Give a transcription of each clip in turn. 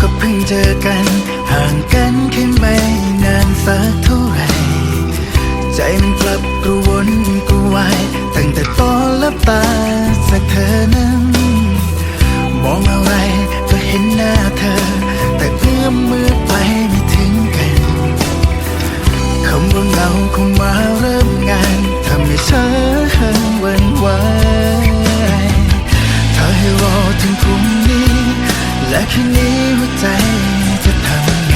ก็เพิ่งเจอกัน ห่างกันแค่ไม่นานสักเท่าไหร่ใจมันกลับกระวนกระวายตั้งแต่ตอนลับตาสักเธอนั้นมองอะไรก็เห็นหน้าเธอ แต่เอื้อมมือ และคืนนี้หัวใจจะทำไง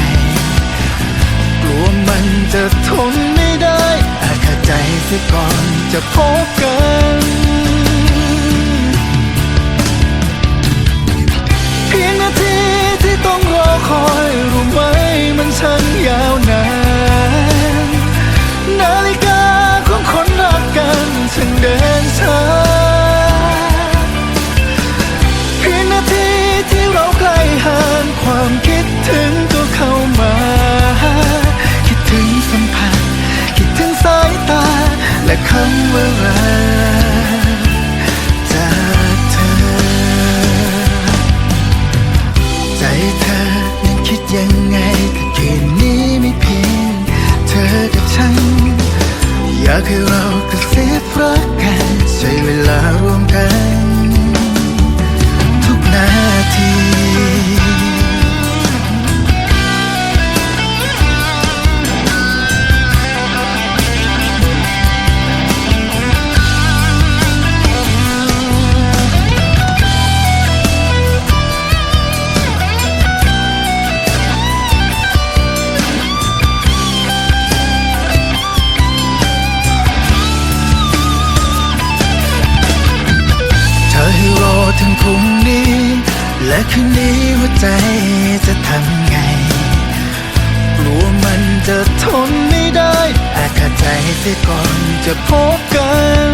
กลัวมันจะทนไม่ได้อาจขาใจเสียก่อนจะพบกันเพียงนาทีที่ต้องรอคอยรู้ไหมมันช่างยาวนานนาฬิกาของคนรักกันช่างเดินช้า ซิบรั คืนนี้หัวใจจะทำไงกลัวมันจะทนไม่ได้ อาจขาดใจเสียก่อนจะพบกัน